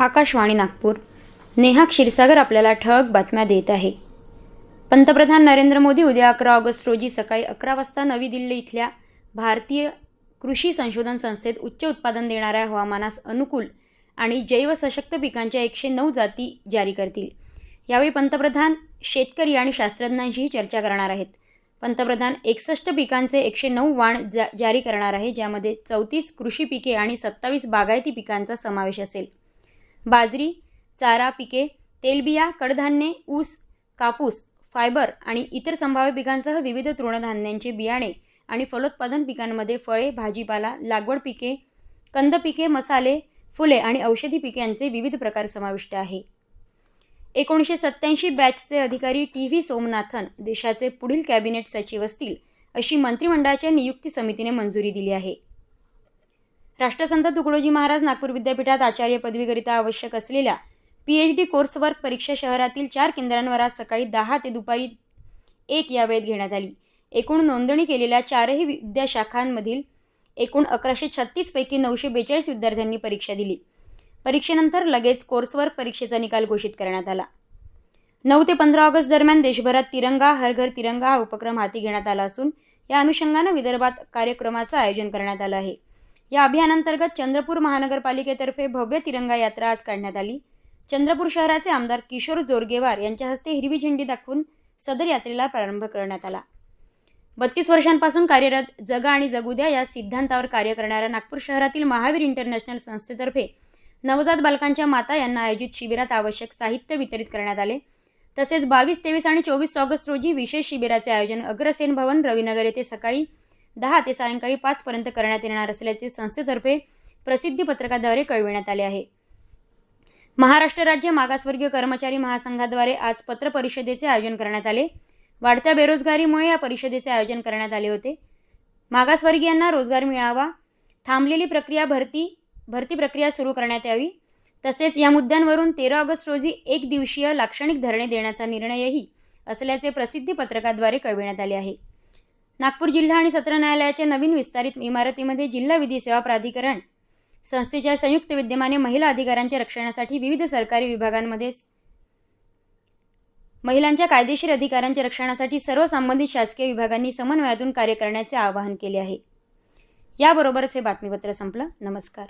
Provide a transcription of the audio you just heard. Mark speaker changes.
Speaker 1: आकाशवाणी नागपूर. नेहा क्षीरसागर आपल्याला ठळक बातम्या देत आहे. पंतप्रधान नरेंद्र मोदी उद्या अकरा ऑगस्ट रोजी सकाळी अकरा वाजता नवी दिल्ली इथल्या भारतीय कृषी संशोधन संस्थेत उच्च उत्पादन देणाऱ्या हवामानास अनुकूल आणि जैव सशक्त पिकांच्या एकशे नऊ जाती जारी करतील. यावेळी पंतप्रधान शेतकरी आणि शास्त्रज्ञांशीही चर्चा करणार आहेत. पंतप्रधान एकसष्ट पिकांचे एकशे नऊ वाण जा जारी करणार आहे ज्यामध्ये चौतीस कृषी पिके आणि सत्तावीस बागायती पिकांचा समावेश असेल. बाजरी चारा पिके तेलबिया कडधान्ये ऊस कापूस फायबर आणि इतर संभाव्य पिकांसह विविध तृणधान्यांचे बियाणे आणि फलोत्पादन पिकांमध्ये फळे भाजीपाला लागवड पिके कंद पिके मसाले फुले आणि औषधी पिके यांचे विविध प्रकार समाविष्ट आहे. एकोणीसशे सत्त्याऐंशी बॅचचे अधिकारी टी व्ही सोमनाथन देशाचे पुढील कॅबिनेट सचिव असतील अशी मंत्रिमंडळाच्या नियुक्ती समितीने मंजुरी दिली आहे. राष्ट्रसंत तुकडोजी महाराज नागपूर विद्यापीठात आचार्य पदवीकरिता आवश्यक असलेल्या पीएच डी कोर्सवर परीक्षा शहरातील चार केंद्रांवर आज सकाळी दहा ते दुपारी एक या वेळेत घेण्यात आली. एकूण नोंदणी केलेल्या चारही विद्याशाखांमधील एकूण अकराशे छत्तीसपैकी नऊशे बेचाळीस विद्यार्थ्यांनी परीक्षा दिली. परीक्षेनंतर लगेच कोर्सवर परीक्षेचा निकाल घोषित करण्यात आला. नऊ ते पंधरा ऑगस्ट दरम्यान देशभरात तिरंगा हर घर तिरंगा हा उपक्रम हाती घेण्यात आला असून या अनुषंगानं विदर्भात कार्यक्रमाचं आयोजन करण्यात आलं आहे. या अभियानांतर्गत चंद्रपूर महानगरपालिकेतर्फे भव्य तिरंगा यात्रा आज काढण्यात आली. चंद्रपूर शहराचे आमदार किशोर जोरगेवार यांच्या हस्ते हिरवी झेंडी दाखवून सदर यात्रेला प्रारंभ करण्यात आला. बत्तीस वर्षांपासून कार्यरत जगा आणि जगुद्या या सिद्धांतावर कार्य करणाऱ्या नागपूर शहरातील महावीर इंटरनॅशनल संस्थेतर्फे नवजात बालकांच्या माता यांना आयोजित शिबिरात आवश्यक साहित्य वितरित करण्यात आले. तसेच बावीस तेवीस आणि चोवीस ऑगस्ट रोजी विशेष शिबिराचे आयोजन अग्रसेन भवन रविनगर येथे सकाळी दहा ते सायंकाळी पाचपर्यंत करण्यात येणार असल्याचे संस्थेतर्फे प्रसिद्धी पत्रकाद्वारे कळविण्यात आले आहे. महाराष्ट्र राज्य मागासवर्गीय कर्मचारी महासंघाद्वारे आज पत्र परिषदेचे आयोजन करण्यात आले. वाढत्या बेरोजगारीमुळे या परिषदेचे आयोजन करण्यात आले होते. मागासवर्गीयांना रोजगार मिळावा थांबलेली प्रक्रिया भरती भरती प्रक्रिया सुरू करण्यात यावी. तसेच या मुद्द्यांवरून तेरा ऑगस्ट रोजी एक दिवसीय लाक्षणिक धरणे देण्याचा निर्णयही असल्याचे प्रसिद्धी पत्रकाद्वारे कळविण्यात आले आहे. नागपूर जिल्हा आणि सत्र न्यायालयाच्या नवीन विस्तारित इमारतीमध्ये जिल्हा विधी सेवा प्राधिकरण संस्थेच्या संयुक्त विद्यमाने महिला अधिकारांच्या रक्षणासाठी विविध सरकारी विभागांमध्ये महिलांच्या कायदेशीर अधिकारांच्या रक्षणासाठी सर्व संबंधित शासकीय विभागांनी समन्वयातून कार्य करण्याचे आवाहन केले आहे. याबरोबरच हे बातमीपत्र संपलं. नमस्कार.